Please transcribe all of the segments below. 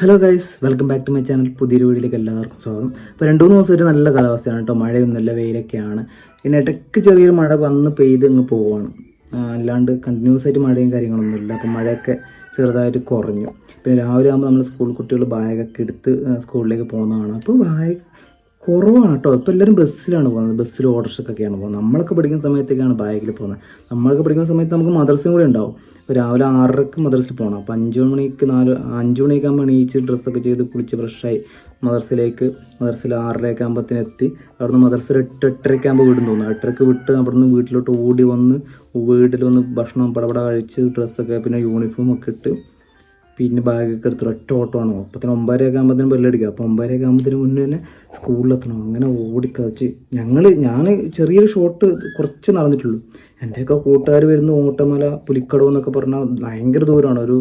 Hello guys welcome back to my channel പുതിയൊരു വീഡിയോയിലേക്ക് എല്ലാവർക്കും സ്വാഗതം. അപ്പോൾ രണ്ട് മൂന്ന് ദിവസം ഒരു നല്ല കാലാവസ്ഥയാണ് കേട്ടോ. മഴയൊന്നുമില്ല വെയിലൊക്കെയാണ്. പിന്നെ ഇടയ്ക്ക് ചെറിയൊരു മഴ വന്ന് പെയ്ത് അങ്ങ് പോവാണ്. അല്ലാണ്ട് കണ്ടിന്യൂസ് ആയിട്ട് മഴയും കാര്യങ്ങളൊന്നുമില്ല. അപ്പം മഴയൊക്കെ ചെറുതായിട്ട് കുറഞ്ഞു. പിന്നെ രാവിലെ ആകുമ്പോൾ നമ്മൾ സ്കൂൾ കുട്ടികൾ ബാഗൊക്കെ എടുത്ത് സ്കൂളിലേക്ക് പോകുന്നതാണ്. അപ്പോൾ ബാഗ് കുറവാണ് കേട്ടോ ഇപ്പോൾ എല്ലാവരും ബസ്സിലാണ് പോകുന്നത്. ബസ്സിൽ ഓട്ടോറിക്ഷക്കൊക്കെയാണ് പോകുന്നത്. നമ്മളൊക്കെ പഠിക്കുന്ന സമയത്തേക്കാണ് ബാഗിൽ പോകുന്നത്. നമ്മളൊക്കെ പഠിക്കുന്ന സമയത്ത് നമുക്ക് മദ്രസയും കൂടെ ഉണ്ടാവും. ഇപ്പോൾ രാവിലെ ആറരക്ക് മദ്രസയിൽ പോകണം അപ്പോൾ അഞ്ച് മണിക്ക് നാല് അഞ്ച് മണിയൊക്കെ ആകുമ്പോൾ എണീച്ച് ഡ്രസ്സൊക്കെ ചെയ്ത് കുളിച്ച് ഫ്രഷായി മദ്രസയിലേക്ക് മദ്രസയിൽ ആറരയൊക്കെ ആകുമ്പോഴത്തേന് എത്തി. അവിടുന്ന് മദ്രസ എട്ട് എട്ടരയ്ക്ക് ആകുമ്പോൾ വീടും തോന്നുന്നു. എട്ടരയ്ക്ക് വിട്ട് അവിടുന്ന് വീട്ടിലോട്ട് ഓടി വന്ന് വീട്ടിൽ വന്ന് ഭക്ഷണം പടപട കഴിച്ച് ഡ്രസ്സൊക്കെ പിന്നെ യൂണിഫോമൊക്കെ ഇട്ട് പിന്നെ ബാഗൊക്കെ എടുത്ത് ഒറ്റ ഓട്ടമാണ് അപ്പത്തിന് ഒമ്പതരയൊക്കെ ആകുമ്പോഴത്തേനും ബെല്ലടിക്കുക അപ്പോൾ ഒമ്പതരയൊക്കെ ആകുമ്പോഴത്തേനും മുന്നേ തന്നെ സ്കൂളിലെത്തണം അങ്ങനെ ഓടിക്കതച്ച് ഞങ്ങൾ ഞാൻ ചെറിയൊരു ഷോട്ട് കുറച്ച് നടന്നിട്ടുള്ളൂ. എന്റെയൊക്കെ കൂട്ടുകാർ വരുന്ന ഓട്ടമല പുലിക്കടവ് എന്നൊക്കെ പറഞ്ഞാൽ ഭയങ്കര ദൂരമാണ് ഒരു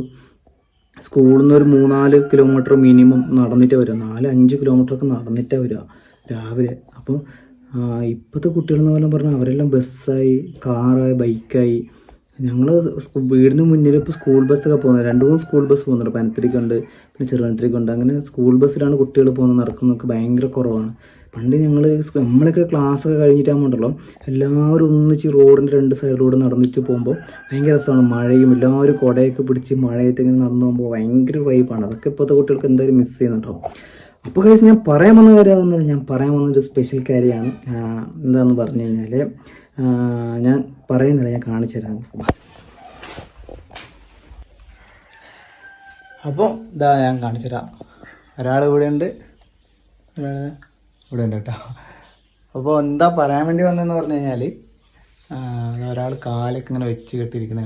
സ്കൂളിൽ നിന്ന് ഒരു മൂന്നാൽ കിലോമീറ്റർ മിനിമം നടന്നിട്ടേ വരിക നാല് അഞ്ച് കിലോമീറ്ററൊക്കെ നടന്നിട്ടേ വരിക രാവിലെ. അപ്പോൾ ഇപ്പോഴത്തെ കുട്ടികളെന്ന് പറഞ്ഞാൽ അവരെല്ലാം ബസ്സായി കാറായി ബൈക്കായി ഞങ്ങൾ വീടിന് മുന്നിൽ ഇപ്പോൾ സ്കൂൾ ബസ്സൊക്കെ പോകുന്നത്. രണ്ട് മൂന്ന് സ്കൂൾ ബസ് പോകുന്നുണ്ട്. പനത്തിരിക്കുണ്ട് പിന്നെ ചെറുപനത്തിരിക്കുണ്ട് അങ്ങനെ സ്കൂൾ ബസ്സിലാണ് കുട്ടികൾ പോകുന്നത്. നടക്കുന്നതൊക്കെ ഭയങ്കര കുറവാണ്. പണ്ട് ഞങ്ങൾ നമ്മളൊക്കെ ക്ലാസ്സൊക്കെ കഴിഞ്ഞിട്ടാകുമ്പോണ്ടല്ലോ എല്ലാവരും ഒന്നിച്ച് റോഡിന്റെ രണ്ട് സൈഡിലൂടെ നടന്നിട്ട് പോകുമ്പോൾ ഭയങ്കര രസമാണ് മഴയും എല്ലാവരും കുടയൊക്കെ പിടിച്ച് മഴയത്ത് ഇങ്ങനെ നടന്നു പോകുമ്പോൾ ഭയങ്കര വൈബാണ് അതൊക്കെ ഇപ്പോഴത്തെ കുട്ടികൾക്ക് എന്തായാലും മിസ് ചെയ്യുന്നുണ്ടോ? അപ്പോൾ കഴിച്ച് ഞാൻ പറയാൻ വന്ന കാര്യം ഞാൻ പറയാൻ വന്നൊരു സ്പെഷ്യൽ കാര്യമാണ്. എന്താണെന്ന് പറഞ്ഞു കഴിഞ്ഞാൽ ഞാൻ പറയുന്നില്ല ഞാൻ കാണിച്ചു തരാം. അപ്പോൾ ഇതാ ഞാൻ കാണിച്ചു തരാം. ഒരാൾ ഇവിടെ ഉണ്ട് ഒരാൾ ഇവിടെ ഉണ്ട് കേട്ടോ. അപ്പോൾ എന്താ പറയാൻ വേണ്ടി വന്നതെന്ന് പറഞ്ഞു കഴിഞ്ഞാൽ ഒരാൾ കാലൊക്കെ ഇങ്ങനെ വെച്ച് കെട്ടിയിരിക്കുന്ന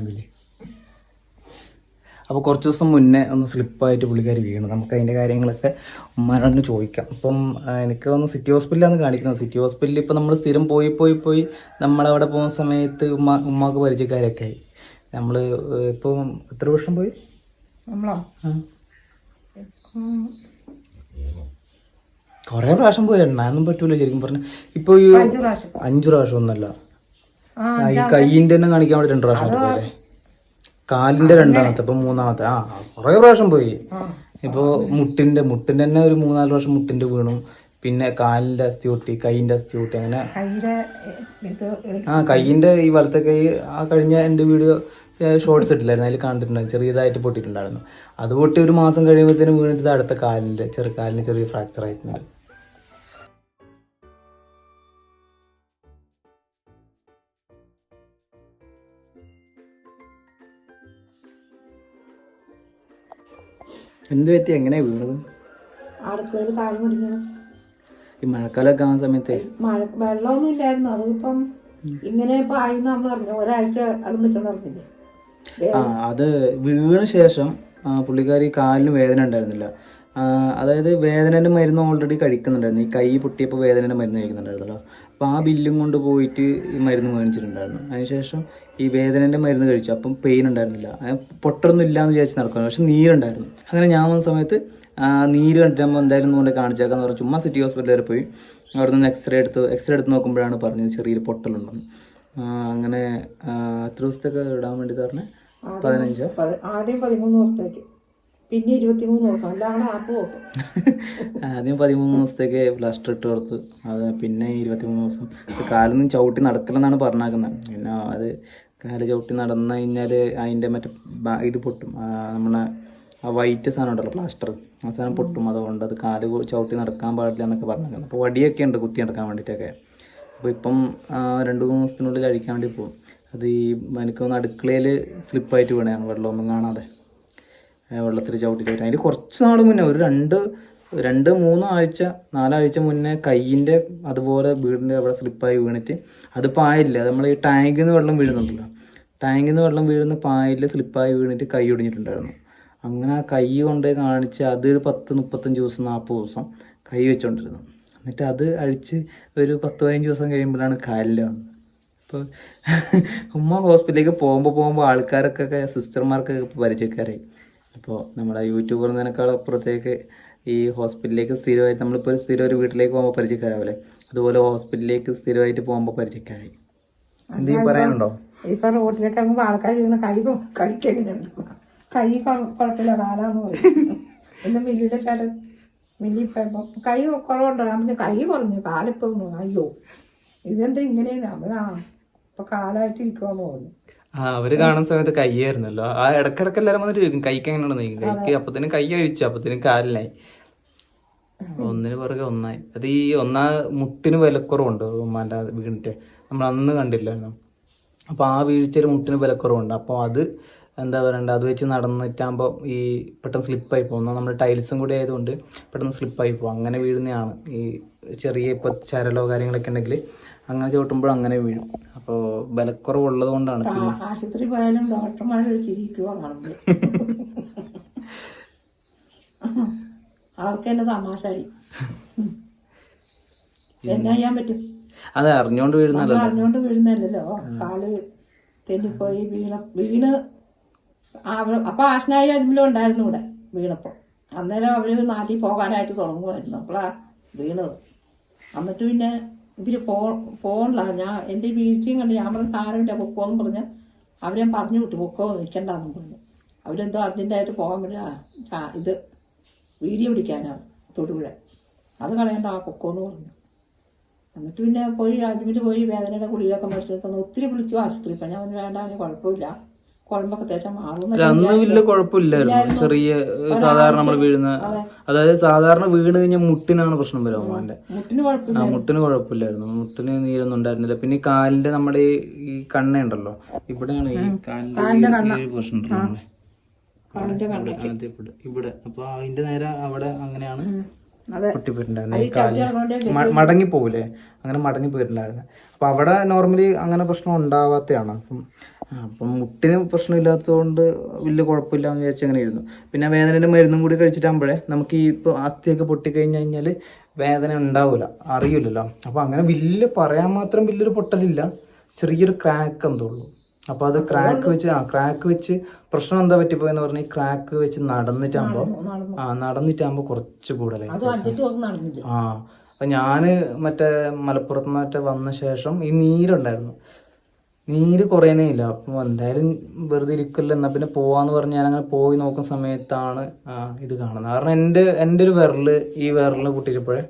അപ്പോൾ കുറച്ച് ദിവസം മുന്നേ ഒന്ന് സ്ലിപ്പായിട്ട് പുള്ളിക്കാരി വീണു. നമുക്ക് അതിന്റെ കാര്യങ്ങളൊക്കെ ഉമ്മാനോട് ചോദിക്കാം. അപ്പം എനിക്ക് ഒന്ന് സിറ്റി ഹോസ്പിറ്റലാണ് കാണിക്കുന്നത്. സിറ്റി ഹോസ്പിറ്റലിൽ ഇപ്പോൾ നമ്മൾ സ്ഥിരം പോയി പോയി പോയി നമ്മളവിടെ പോകുന്ന സമയത്ത് ഉമ്മ ഉമ്മാക്ക് പരിചയക്കാരൊക്കെ ആയി. നമ്മൾ ഇപ്പോൾ എത്ര വർഷം പോയി? നമ്മളോ. കുറേ പ്രാവശ്യം പോയി. എണ്ണാനൊന്നും പറ്റൂല ശരിക്കും പറഞ്ഞ. ഇപ്പൊ ഈ അഞ്ച് പ്രാവശ്യം. ഒന്നല്ല. ഈ കയ്യിന്റെ തന്നെ കാണിക്കാൻ വേണ്ടി രണ്ട് പ്രാവശ്യം പോയല്ലേ കാലിന്റെ രണ്ടാമത്തെ ഇപ്പൊ മൂന്നാമത്തെ. ആ കുറെ പ്രാവശ്യം പോയി. ഇപ്പോ മുട്ടിന്റെ മുട്ടിന്റെ തന്നെ ഒരു മൂന്നാൽ പ്രാവശ്യം മുട്ടിന്റെ വീണു. പിന്നെ കാലിന്റെ അസ്ഥി പൊട്ടി കൈയിന്റെ അസ്ഥി പൊട്ടി അങ്ങനെ. ആ കൈയിന്റെ ഈ വലത്തെ കൈ ആ കഴിഞ്ഞ എന്റെ വീഡിയോ ഷോർട്സ് ഇട്ടില്ലായിരുന്നു. അതിൽ കണ്ടിട്ടുണ്ടായിരുന്നു. ചെറിയതായിട്ട് പൊട്ടിയിട്ടുണ്ടായിരുന്നു. അത് പൊട്ടി ഒരു മാസം കഴിയുമ്പോഴത്തേനും വീണിട്ട് അടുത്ത കാലിന്റെ ചെറുകാലിന് ചെറിയ ഫ്രാക്ചർ ആയിട്ടുണ്ട്. എന്ത് പറ്റി? എങ്ങനെയാ വീണത്? അടുക്കളയിൽ കാലം പിടിക്കണം ഈ മഴക്കാലൊക്കെ ആവുന്ന സമയത്ത്. മഴ വെള്ളമൊന്നും ഇല്ലായിരുന്നു. അതിപ്പം ഇങ്ങനെ ഇപ്പൊ നമ്മൾ അറിഞ്ഞു. ഒരാഴ്ച അതും അറിഞ്ഞില്ലേ ആ അത് വീണ ശേഷം ആ, പുള്ളിക്കാരി കാലിന് വേദന ഉണ്ടായിരുന്നില്ല. ആ, അതായത് വേദനേന്റെ മരുന്ന് ഓൾറെഡി കഴിക്കുന്നുണ്ടായിരുന്നു. ഈ കൈ പൊട്ടിയപ്പോൾ വേദനേന്റെ മരുന്ന് കഴിക്കുന്നുണ്ടായിരുന്നല്ലോ. അപ്പോൾ ആ ബില്ലും കൊണ്ട് പോയിട്ട് ഈ മരുന്ന് മേടിച്ചിട്ടുണ്ടായിരുന്നു. അതിനുശേഷം ഈ വേദനേന്റെ മരുന്ന് കഴിച്ചു. അപ്പം പെയിൻ ഉണ്ടായിരുന്നില്ല. പൊട്ടൊന്നുമില്ല എന്ന് വിചാരിച്ച് നടക്കുന്നു പക്ഷെ നീരുണ്ടായിരുന്നു. അങ്ങനെ ഞാൻ വന്ന സമയത്ത് നീര് നമ്മൾ എന്തായാലും കൊണ്ട് കാണിച്ചേക്കാന്ന് പറഞ്ഞു ചുമ്മാ സിറ്റി ഹോസ്പിറ്റലിൽ വരെ പോയി. അവിടെ നിന്ന് എക്സ്റേ എടുത്ത് എക്സ്റേ എടുത്ത് നോക്കുമ്പോഴാണ് പറഞ്ഞത് ചെറിയൊരു പൊട്ടലുണ്ടെന്ന്. അങ്ങനെ എത്ര ദിവസത്തേക്ക് ഇടാൻ വേണ്ടി പറഞ്ഞേ? പതിനഞ്ചോ? ആദ്യം പതിമൂന്ന് ദിവസത്തേക്ക്. പിന്നെ ഇരുപത്തിമൂന്ന് ദിവസം. എല്ലാം നാൽപ്പത് ദിവസം ആദ്യം പതിമൂന്ന് ദിവസത്തേക്ക് പ്ലാസ്റ്റർ ഇട്ട് കൊടുത്ത്. അത് പിന്നെ ഇരുപത്തിമൂന്ന് ദിവസം. ഇത് കാലൊന്നും ചവിട്ടി നടക്കില്ലെന്നാണ് പറഞ്ഞേക്കുന്നത്. പിന്നെ അത് കാൽ ചവിട്ടി നടന്നു കഴിഞ്ഞാൽ അതിന്റെ മറ്റേ ഇത് പൊട്ടും. നമ്മുടെ ആ വൈറ്റ് സാധനം ഉണ്ടല്ലോ പ്ലാസ്റ്റർ ആ സാധനം പൊട്ടും. അതുകൊണ്ട് അത് കാൽ ചവിട്ടി നടക്കാൻ പാടില്ല എന്നൊക്കെ പറഞ്ഞേക്കുന്നത്. അപ്പോൾ വടിയൊക്കെ ഉണ്ട് കുത്തി നടക്കാൻ വേണ്ടിയിട്ടൊക്കെ. അപ്പോൾ ഇപ്പം രണ്ട് മൂന്ന് ദിവസത്തിനുള്ളിൽ കഴിക്കാൻ വേണ്ടി പോകും. അത് ഈ എനിക്കൊന്ന് അടുക്കളയിൽ സ്ലിപ്പായിട്ട് വീണതാണ് വെള്ളമൊന്നും കാണാതെ. വെള്ളത്തിൽ ചവിട്ടിയിട്ട് അതിന് കുറച്ച് നാൾ മുന്നേ ഒരു രണ്ട് രണ്ട് മൂന്ന് ആഴ്ച നാലാഴ്ച മുന്നേ കയ്യിന്റെ അതുപോലെ വീടിന്റെ അവിടെ സ്ലിപ്പായി വീണിട്ട് അത് പായില്ല നമ്മൾ ഈ ടാങ്കിൽ നിന്ന് വെള്ളം വീഴുന്നുണ്ടല്ലോ. ടാങ്കിൽ നിന്ന് വെള്ളം വീഴുന്ന പായിൽ സ്ലിപ്പായി വീണിട്ട് കൈ ഒടിഞ്ഞിട്ടുണ്ടായിരുന്നു. അങ്ങനെ ആ കൈ കൊണ്ട് കാണിച്ച് അത് ഒരു പത്ത് മുപ്പത്തഞ്ച് ദിവസം നാൽപ്പത് ദിവസം കൈ വെച്ചോണ്ടിരുന്നു. എന്നിട്ട് അത് അഴിച്ച് ഒരു പത്ത് പതിനഞ്ച് ദിവസം കഴിയുമ്പോഴാണ് കാലിൽ വന്നത്. ഇപ്പോൾ ഉമ്മ ഹോസ്പിറ്റലിലേക്ക് പോകുമ്പോൾ പോകുമ്പോൾ ആൾക്കാരൊക്കെ സിസ്റ്റർമാർക്കൊക്കെ പരിചയക്കാരായി. അപ്പോൾ നമ്മുടെ യൂട്യൂബർ എന്നതിനേക്കാൾ അപ്പുറത്തേക്ക് ഈ ഹോസ്പിറ്റലിലേക്ക് സ്ഥിരമായിട്ട് നമ്മളിപ്പോൾ ഒരു സ്ഥിരം ഒരു വീട്ടിലേക്ക് പോകുമ്പോൾ പരിചയക്കാരാവില്ലേ? അതുപോലെ ഹോസ്പിറ്റലിലേക്ക് സ്ഥിരമായിട്ട് പോകുമ്പോൾ പരിചയക്കാരായി. എന്തെങ്കിലും പറയാനുണ്ടോ? ഇപ്പൊ റോഡിലേക്ക് ഇറങ്ങുമ്പോൾ ആൾക്കാർ ഇങ്ങനെ കൈ കഴിക്കുന്നുണ്ട് കൈ കുഴപ്പമില്ല കാലാന്ന് പറയും ഇന്ന് മില്ലിയുടെ ചേട്ടൻ മില്ലി കൈ കുറവുണ്ടോ? ഞാൻ പറഞ്ഞു കൈ കുറഞ്ഞു കാലിപ്പോ അയ്യോ ഇതെന്താ ഇങ്ങനെ നമ്മളാ ഇപ്പൊ കാലായിട്ട് ഇരിക്കുവാന്ന് പറഞ്ഞു. ആ അവർ കാണുന്ന സമയത്ത് കയ്യായിരുന്നല്ലോ ആ ഇടക്കിടക്ക് എല്ലാരും വന്നിട്ട് ചോദിക്കും കൈക്ക് എങ്ങനെയാണ് നീക്കും കൈക്ക് അപ്പത്തിനും കൈ കഴിച്ചു അപ്പത്തിനും കാലിനായി ഒന്നിന് പുറകെ ഒന്നായി. അത് ഈ ഒന്നാ മുട്ടിന് വിലക്കുറവുണ്ട് ഉമ്മാന്റെ വീണിട്ട് നമ്മൾ അന്ന് കണ്ടില്ലായിരുന്നു. അപ്പൊ ആ വീഴ്ചയിൽ മുട്ടിന് വിലക്കുറവുണ്ട്. അപ്പോൾ അത് എന്താ പറയണ്ട അത് വെച്ച് നടന്നിട്ടാകുമ്പോൾ ഈ പെട്ടെന്ന് സ്ലിപ്പായി പോകും. നമ്മൾ ടൈൽസും കൂടി ആയതുകൊണ്ട് പെട്ടെന്ന് സ്ലിപ്പായി പോകും. അങ്ങനെ വീഴുന്നതാണ് ഈ ചെറിയ ഇപ്പോൾ ചരലോ കാര്യങ്ങളൊക്കെ ഉണ്ടെങ്കിൽ അങ്ങനെ ചവിട്ടുമ്പോൾ അങ്ങനെ വീഴും. അപ്പോൾ ബലക്കുറവുള്ളത് കൊണ്ടാണ് ആശുപത്രി പോയാലും ഡോക്ടർമാർ ചിരിക്കുക കാണുമ്പോൾ അവർക്ക് എന്നെ തമാശായി. എന്നാ ചെയ്യാൻ പറ്റും? അത് അറിഞ്ഞോണ്ട് വീഴുന്നല്ലോ അറിഞ്ഞോണ്ട് വീഴുന്നല്ലോ കാൽ തെന്നിപ്പോയി വീണ വീണ് അപ്പൊ ആഷ്നായി അതിലും ഉണ്ടായിരുന്നു ഇവിടെ വീണപ്പോ. അന്നേരം അവർ നാട്ടിൽ പോകാനായിട്ട് തുടങ്ങുമായിരുന്നു അപ്പളാ വീണത്. എന്നിട്ട് പിന്നെ ഇവർ പോ പോകണില്ല ഞാൻ എന്റെ വീഴ്ചയും കണ്ട് ഞാൻ പറഞ്ഞ സാരമില്ല പൊക്കോന്ന് പറഞ്ഞ് അവരെ പറഞ്ഞു വിട്ടു. പൊക്കോ നിൽക്കണ്ടെന്ന് പറഞ്ഞു. അവരെന്തോ അർജന്റായിട്ട് പോകാൻ വേണ്ടി ഇത് വീഡിയോ പിടിക്കാനാണ് തൊടുപുഴ. അത് കളയണ്ട ആ പൊക്കോന്ന് പറഞ്ഞു. എന്നിട്ട് പിന്നെ പോയി അജ്മിൽ പോയി വേദനയുടെ ഗുളികയൊക്കെ മേടിച്ചു തന്നു ഒത്തിരി വിളിച്ചു ആശുപത്രി ഇപ്പം ഞാൻ വേണ്ട കുഴപ്പമില്ല. കുഴമ്പൊക്കെ തേച്ചാൽ മാറും അന്ന് വലിയ കുഴപ്പമില്ലായിരുന്നു. ചെറിയ സാധാരണ നമ്മൾ വീഴുന്ന അതായത് സാധാരണ വീണ് കഴിഞ്ഞാൽ മുട്ടിനാണ് പ്രശ്നം വരും ഉമ്മാന്റെ മുട്ടിന് കുഴപ്പമില്ല. മുട്ടിന് കുഴപ്പമില്ലായിരുന്നു. മുട്ടിന് നീരൊന്നും ഉണ്ടായിരുന്നില്ല. പിന്നെ ഈ കാലിന്റെ നമ്മുടെ ഈ- കണ്ണ ഉണ്ടല്ലോ ഇവിടെയാണ് ഈ കാലിന്റെ ഈ പ്രശ്നം ഇവിടെ, ഇവിടെ അപ്പൊ അതിന്റെ നേരെ അവിടെ അങ്ങനെയാണ് മടങ്ങി പോകൂലേ അങ്ങനെ മടങ്ങി പോയിട്ടുണ്ടായിരുന്നു അപ്പൊ അവിടെ നോർമലി അങ്ങനെ പ്രശ്നം ഉണ്ടാവാത്തതാണ് അപ്പം മുട്ടിന് പ്രശ്നമില്ലാത്തതുകൊണ്ട് വലിയ കുഴപ്പമില്ല എന്ന് വിചാരിച്ച് അങ്ങനെ ഇരുന്നു പിന്നെ വേദനേന്റെ മരുന്നും കൂടി കഴിച്ചിട്ടാകുമ്പോഴേ നമുക്ക് ഈ ഇപ്പോൾ അസ്ഥിയൊക്കെ പൊട്ടിക്കഴിഞ്ഞ് കഴിഞ്ഞാൽ വേദന ഉണ്ടാവില്ല അറിയില്ലല്ലോ. അപ്പോൾ അങ്ങനെ വലിയ പറയാൻ മാത്രം വലിയൊരു പൊട്ടലില്ല ചെറിയൊരു ക്രാക്ക് എന്തോ ഉള്ളൂ. അപ്പോൾ അത് ക്രാക്ക് വെച്ച് ആ ക്രാക്ക് വെച്ച് പ്രശ്നം എന്താ പറ്റിപ്പോയെന്ന് പറഞ്ഞാൽ ഈ ക്രാക്ക് വെച്ച് നടന്നിട്ടാകുമ്പോൾ നടന്നു ആ നടന്നിട്ടാകുമ്പോൾ കുറച്ച് കൂടുതലായി. ആ അപ്പം ഞാൻ മറ്റേ മലപ്പുറത്ത് നിന്നൊക്കെ വന്ന ശേഷം ഈ നീരുണ്ടായിരുന്നു. നീര് കുറയുന്നേ ഇല്ല. അപ്പൊ എന്തായാലും വെറുതെ ഇരിക്കല്ലോ എന്നാ പിന്നെ പോവാന്ന് പറഞ്ഞ് ഞാൻ അങ്ങനെ പോയി നോക്കുന്ന സമയത്താണ് ഇത് കാണുന്നത്. കാരണം എന്റെ എന്റെ ഒരു വിരൽ ഈ വിരലിന് പൊട്ടിച്ചപ്പോഴേ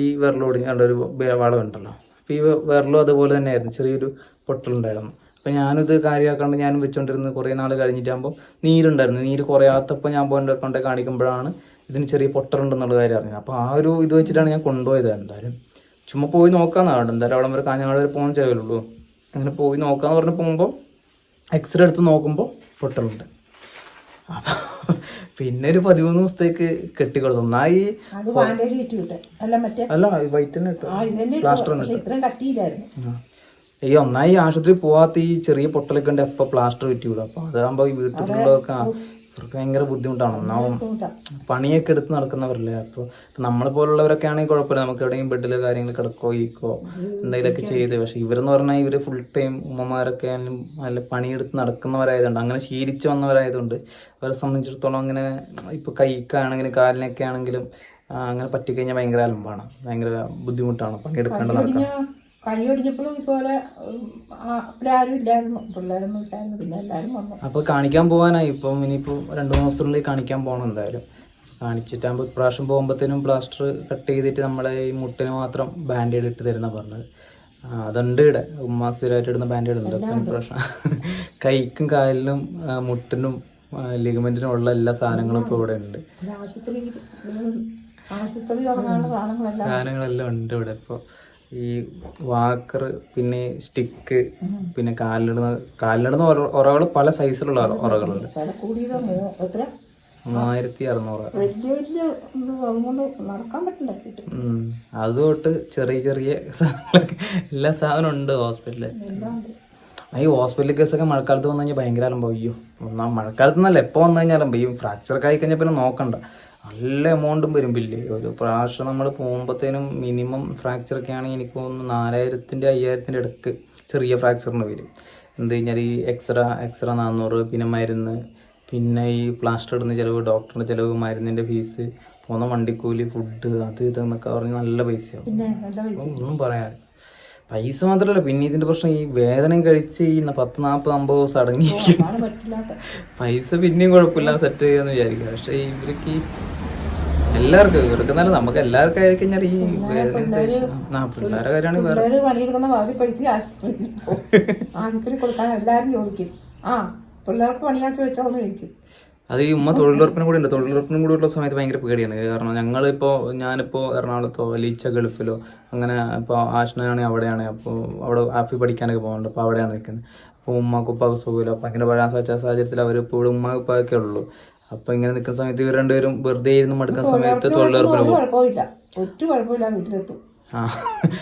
ഈ വിരലോട് കണ്ട ഒരു വളം ഉണ്ടല്ലോ അപ്പൊ ഈ വിരലും അതുപോലെ തന്നെയായിരുന്നു ചെറിയൊരു പൊട്ടലുണ്ടായിരുന്നു. അപ്പൊ ഞാനിത് കാര്യമാക്കാണ്ട് ഞാനും വെച്ചോണ്ടിരുന്നത് കുറേ നാൾ കഴിഞ്ഞിട്ടാകുമ്പോൾ നീരുണ്ടായിരുന്നു. നീര് കുറയാത്തപ്പോൾ ഞാൻ പോയി കൊണ്ടേ കാണിക്കുമ്പോഴാണ് ഇതിന് ചെറിയ പൊട്ടലുണ്ടെന്നുള്ള കാര്യം അറിഞ്ഞത്. അപ്പോൾ ആ ഒരു ഇത് വെച്ചിട്ടാണ് ഞാൻ കൊണ്ടുപോയത്. എന്തായാലും ചുമ്മാ പോയി നോക്കാന്നാണ്. എന്തായാലും അവിടെ വരെ കാഞ്ഞങ്ങാട് വരെ പോകാൻ ചിലവുള്ളൂ അങ്ങനെ പോയി നോക്കാന്ന് പറഞ്ഞ് പോകുമ്പോൾ എക്സ്റേ എടുത്ത് നോക്കുമ്പോൾ പൊട്ടലുണ്ട്. അപ്പൊ പിന്നെ ഒരു പതിമൂന്ന് ദിവസത്തേക്ക് കെട്ടിക്കൊടുത്തു ഒന്നായി അല്ല വൈറ്റ് തന്നെ ഇട്ടു. തന്നെ പ്ലാസ്റ്റർ ഇത്രയും ഈ ഒന്നായി ആശുപത്രി പോവാത്ത ഈ ചെറിയ പൊട്ടലൊക്കെ ഉണ്ട് എപ്പോൾ പ്ലാസ്റ്റർ വിറ്റി വിടും അപ്പോൾ അതാകുമ്പോൾ ഈ വീട്ടിലുള്ളവർക്ക് ഇവർക്ക് ഭയങ്കര ബുദ്ധിമുട്ടാണ്. ഒന്നാവും പണിയൊക്കെ എടുത്ത് നടക്കുന്നവരല്ലേ? അപ്പോൾ നമ്മളെ പോലുള്ളവരൊക്കെ ആണെങ്കിൽ കുഴപ്പമില്ല. നമുക്ക് എവിടെയെങ്കിലും ബെഡിൽ കാര്യങ്ങൾ കിടക്കോ ഈക്കോ എന്തെങ്കിലുമൊക്കെ ചെയ്ത്. പക്ഷെ ഇവരെന്ന് പറഞ്ഞാൽ ഇവർ ഫുൾ ടൈം ഉമ്മമാരൊക്കെ ആണെങ്കിലും നല്ല പണിയെടുത്ത് നടക്കുന്നവരായതുകൊണ്ട് അങ്ങനെ ശീലിച്ചു വന്നവരായതുകൊണ്ട് അവരെ സംബന്ധിച്ചിടത്തോളം അങ്ങനെ ഇപ്പൊ കൈക്കാണെങ്കിലും കാലിനൊക്കെ ആണെങ്കിലും അങ്ങനെ പറ്റിക്കഴിഞ്ഞാൽ ഭയങ്കര അലമ്പാണ്. ഭയങ്കര ബുദ്ധിമുട്ടാണ് പണിയെടുക്കേണ്ടത് നടക്കാൻ. കൈ ഒടിഞ്ഞപ്പോഴും ഇതുപോലെ ഇവിടെ ആരും ഇല്ലായിരുന്നു. പിള്ളേരൊന്നും ഇല്ലായിരുന്നു. പിന്നെ എല്ലാവരും വന്നു. അപ്പൊ കാണിക്കാൻ പോകാനായി ഇപ്പം ഇനിയിപ്പോ രണ്ടു മൂന്ന് ദിവസത്തിനുള്ളിൽ കാണിക്കാൻ പോകണം എന്തായാലും. കാണിച്ചിട്ടാകുമ്പോൾ ഇപ്രാവശ്യം പോകുമ്പോഴത്തേനും പ്ലാസ്റ്റർ കട്ട് ചെയ്തിട്ട് നമ്മളെ ഈ മുട്ടിന് മാത്രം ബാൻഡേഡ് ഇട്ട് തരുന്ന പറഞ്ഞത്. അതുണ്ട് ഇവിടെ. ഉമ്മ സ്ഥിരമായിട്ട് ഇടുന്ന ബാൻഡേഡ് ഉണ്ട്. അപ്പം ഇപ്രാവശ്യം കൈക്കും കാലിനും മുട്ടിനും ലിഗമെന്റിനും ഉള്ള എല്ലാ സാധനങ്ങളും ഇപ്പോൾ ഇവിടെ ഉണ്ട്. സാധനങ്ങളെല്ലാം. ഉണ്ട് ഇവിടെ ഇപ്പോൾ ഈ വാക്കർ പിന്നെ സ്റ്റിക്ക് പിന്നെ കാലിലിടുന്ന കാലിലിടുന്ന ഉറകൾ പല സൈസിലുള്ള ഉറകളുണ്ട് മൂവായിരത്തി അറുന്നൂറ്. അത് തൊട്ട് ചെറിയ ചെറിയ എല്ലാ സാധനവും ഉണ്ട് ഹോസ്പിറ്റലിൽ ഈ ഹോസ്പിറ്റൽ കേസൊക്കെ മഴക്കാലത്ത് വന്നു കഴിഞ്ഞാൽ ഭയങ്കര അലമ്പോ. അയ്യോ ഒന്നാം മഴക്കാലത്ത് എന്നല്ല എപ്പോൾ വന്നു കഴിഞ്ഞാലും ഈ ഫ്രാക്ചറൊക്കെ ആയി കഴിഞ്ഞാൽ പിന്നെ നോക്കണ്ട. നല്ല എമൗണ്ടും വരും ബില്ല് ഒരു പ്രാവശ്യം നമ്മൾ പോകുമ്പോഴത്തേനും മിനിമം ഫ്രാക്ചറൊക്കെ ആണെങ്കിൽ എനിക്ക് തോന്നുന്നു നാലായിരത്തിന്റെ അയ്യായിരത്തിന്റെ ഇടയ്ക്ക് ചെറിയ ഫ്രാക്ചറിന് വരും. എന്ത് കഴിഞ്ഞാൽ ഈ എക്സ്റേ എക്സ്റേ നാന്നൂറ് പിന്നെ മരുന്ന് പിന്നെ ഈ പ്ലാസ്റ്റർ ഇടുന്ന ചിലവ് ഡോക്ടറിന്റെ ചിലവ് മരുന്നിന്റെ ഫീസ് പോകുന്ന വണ്ടിക്കൂലി ഫുഡ് അത് ഇതെന്നൊക്കെ പറഞ്ഞ് നല്ല പൈസയാവും. പിന്നെ നല്ല പൈസ? ഒന്നും പറയാൻ പൈസ മാത്രമല്ല പിന്നെ ഇതിന്റെ പ്രശ്നം ഈ വേദന കഴിച്ച് ഈ പത്ത് നാൽപ്പത് അമ്പത് ദിവസം അടങ്ങിയിരിക്കും. പൈസ പിന്നെയും കുഴപ്പമില്ല സെറ്റ് ചെയ്യാന്ന് വിചാരിക്കുക പക്ഷെ ഇവർക്ക് ഈ എല്ലാവർക്കും ഇവർക്ക് നല്ല നമുക്ക് എല്ലാവർക്കും ആയിരിക്കും ഞാൻ ഈ പിള്ളേരെ കാര്യമാണ് വേറെ പണിയെടുക്കുന്ന പകുതി പൈസ. ആശുപത്രി കൊടുക്കാൻ എല്ലാരും ചോദിക്കും. ആ പിള്ളേർക്ക് പണിയാക്കി വെച്ചോന്ന് ചോദിക്കും അത് ഈ ഉമ്മ തൊഴിലുറപ്പിനും കൂടി ഉണ്ട്. തൊഴിലുറപ്പിനും കൂടി ഉള്ള സമയത്ത് ഭയങ്കര പേടിയാണ്. കാരണം ഞങ്ങളിപ്പോൾ ഞാനിപ്പോൾ എറണാകുളത്തോ ലീച്ച ഗൾഫിലോ അങ്ങനെ ഇപ്പോൾ ആഷ്ണയാണ് അവിടെയാണ്. അപ്പോൾ അവിടെ ആഫി പഠിക്കാനൊക്കെ പോകുന്നുണ്ട് അപ്പോൾ അവിടെയാണ് നിൽക്കുന്നത്. അപ്പോൾ ഉമ്മ ഉപ്പാക്ക് സുഖമില്ല. അപ്പം അങ്ങനെ പറയാൻ സാധിച്ച സാഹചര്യത്തിൽ അവർ ഇപ്പോൾ ഇവിടെ ഉമ്മ ഉപ്പായൊക്കെ ഉള്ളൂ. അപ്പോൾ ഇങ്ങനെ നിൽക്കുന്ന സമയത്ത് ഇവർ രണ്ടുപേരും വെറുതെ ഇരുന്ന് മടുക്കുന്ന സമയത്ത് തൊഴിലുറപ്പിന് പോകും. ആ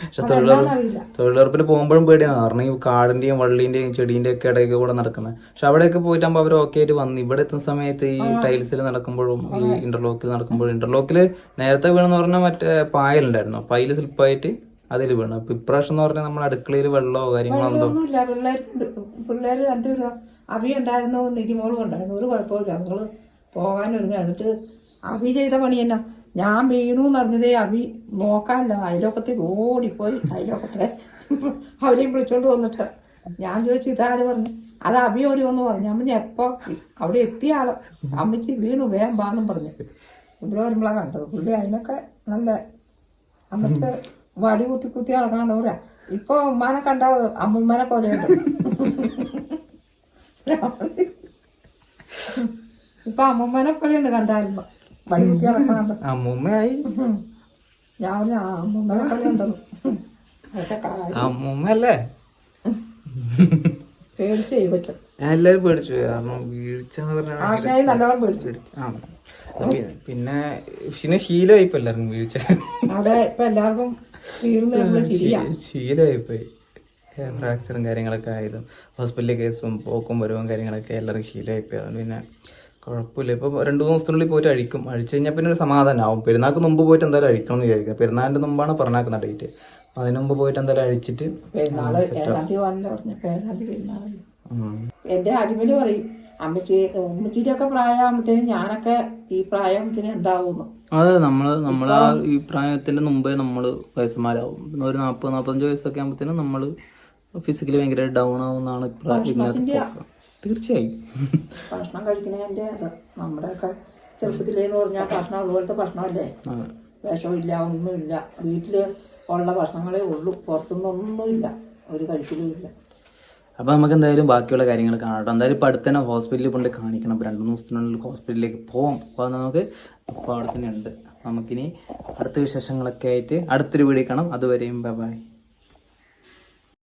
പക്ഷെ തൊഴിലുറപ്പ് തൊഴിലുറപ്പിന് പോകുമ്പോഴും പേടിയാണ്. കാരണം ഈ കാടിന്റെയും വള്ളീന്റെയും ചെടീന്റെ ഒക്കെ ഇടയ്ക്ക് കൂടെ നടക്കുന്നത് പക്ഷെ അവിടെയൊക്കെ പോയിട്ടാകുമ്പോൾ അവർ ഓക്കെ ആയിട്ട് വന്നു. ഇവിടെ എത്തുന്ന സമയത്ത് ഈ ടൈൽസിൽ നടക്കുമ്പോഴും ഈ ഇന്റർലോക്കിൽ നടക്കുമ്പോഴും ഇന്റർലോക്കിൽ നേരത്തെ വീണെന്ന് പറഞ്ഞാൽ മറ്റേ പായലുണ്ടായിരുന്നു. അപ്പൊ അതിൽ സ്ലിപ്പായിട്ട് അതിൽ വീണു. അപ്പൊ ഇപ്രാവശ്യം എന്ന് പറഞ്ഞാൽ നമ്മൾ അടുക്കളയിൽ വെള്ളമോ കാര്യങ്ങളോ എന്തോ പിള്ളേർ രണ്ടുപേരും അഭി ഉണ്ടായിരുന്നു നിധിമോളും ഉണ്ടായിരുന്നു ഒരു കുഴപ്പമില്ല ഞങ്ങൾ പോകാൻ ഒരുങ്ങി എന്നിട്ട് അഭി ചെയ്ത പണി തന്നെ ഞാൻ വീണു എന്ന് പറഞ്ഞതേ അഭി നോക്കാനില്ല. അയലോക്കത്തിൽ ഓടിപ്പോയി. അയലോക്കത്തെ അവരെയും വിളിച്ചോണ്ട് വന്നിട്ട്. ഞാൻ ചോദിച്ചു ഇതാര് പറഞ്ഞു അത് അഭി ഓടി വന്ന് പറഞ്ഞു. അമ്മ എപ്പോ അവിടെ എത്തിയ ആൾ. അമ്മച്ചി വീണു വേം പാന്നും പറഞ്ഞു. ഇവിടെ വരുമ്പോഴാണ് കണ്ടത്. പുള്ളി അതിനൊക്കെ നല്ല അമ്മയ്ക്ക് വടി കുത്തി കുത്തി നടക്കാണ്ടൂരാ ഇപ്പൊ ഉമ്മാനെ കണ്ട അമ്മൂമ്മനെ പോലെയുണ്ട്. ഇപ്പൊ അമ്മൂമ്മനെ പോലെയുണ്ട് കണ്ടാലും. വടി കുത്തി നടക്കാണ്ട് അമ്മൂമ്മയായി. ഞാൻ പറഞ്ഞു, ആ അമ്മൂമ്മനെ പോലെയുണ്ടെന്ന് അതൊക്കെ കാര്യം. അമ്മൂമ്മയല്ലേ? പേടിച്ചു കൊച്ചു. കാരണം വീഴ്ച എന്ന് പറഞ്ഞാൽ ആശായി നല്ലോണം പേടിച്ചു. ആ. പി- പിന്നെ പിന്നെ ശീലമായി എല്ലാവർക്കും വീഴ്ച. അവിടെ ഇപ്പൊ എല്ലാവർക്കും വീടുന്ന നമ്മൾ ചിരിയാ ശീലമായിപ്പോയി ഫ്രാക്ചറും കാര്യങ്ങളൊക്കെ ആയതും ഹോസ്പിറ്റലിലെ കേസും പോക്കും വരവും കാര്യങ്ങളൊക്കെ എല്ലാവർക്കും ശീലമായിപ്പോയി അതുകൊണ്ട് പിന്നെ കുഴപ്പമില്ല. ഇപ്പോൾ രണ്ട് മൂന്ന് ദിവസത്തിനുള്ളിൽ പോയിട്ട് അഴിക്കും. അഴിച്ചു കഴിഞ്ഞാൽ പിന്നെ ഒരു സമാധാനമാവും പെരുന്നാൾക്ക് മുമ്പ് പോയിട്ട് എന്തായാലും അഴിക്കണം എന്ന് വിചാരിക്കുക പെരുന്നാളിന്റെ മുമ്പാണ് പറഞ്ഞാക്കുന്ന ഡേറ്റ്. അപ്പോൾ അതിന് മുമ്പ് പോയിട്ട് എന്തായാലും അഴിച്ചിട്ട്. എന്റെ അജ്മൽ പറയും അമ്മച്ചി ഉമ്മച്ചിയുടെ ഒക്കെ പ്രായമാകുമ്പത്തേനും ഞാനൊക്കെ ഈ പ്രായത്തിന് എന്താവുന്നു അതെ നമ്മൾ നമ്മൾ ആ ഈ പ്രായത്തിന്റെ മുമ്പേ നമ്മൾ വയസ്സന്മാരാവും. പിന്നെ ഒരു നാൽപ്പത് നാൽപ്പത്തഞ്ച് വയസ്സൊക്കെ ആകുമ്പോഴത്തേനും നമ്മൾ ഫിസിക്കലി ഭയങ്കര ഡൗൺ ആവുന്നതാണ് പോക്ക്. തീർച്ചയായും. ഭക്ഷണം കഴിക്കുന്നതിന്റെ അത് നമ്മുടെയൊക്കെ ചെറുപ്പത്തിലേന്ന് പറഞ്ഞാൽ ഭക്ഷണം അതുപോലത്തെ ഭക്ഷണമല്ലേ. വിഷമില്ല ഒന്നുമില്ല. വീട്ടിൽ ഉള്ള ഭക്ഷണങ്ങളേ ഉള്ളൂ. പുറത്തുനിന്നൊന്നുമില്ല ഒരു കഴിക്കലും ഇല്ല. അപ്പൊ നമുക്ക് എന്തായാലും ബാക്കിയുള്ള കാര്യങ്ങൾ കാണാം എന്തായാലും ഇപ്പൊ അടുത്ത് തന്നെ ഹോസ്പിറ്റലിൽ കൊണ്ട് കാണിക്കണം. അപ്പൊ മൂന്ന് ദിവസത്തിനുള്ളിൽ ഹോസ്പിറ്റലിലേക്ക് പോകാം അപ്പോൾ നമുക്ക് ഇപ്പോൾ അവിടെ തന്നെ ഉണ്ട് നമുക്കിനി അടുത്ത വിശേഷങ്ങളൊക്കെ ആയിട്ട് അടുത്തൊരു വീഡിയോ കാണാം. അതുവരെയും ബൈ.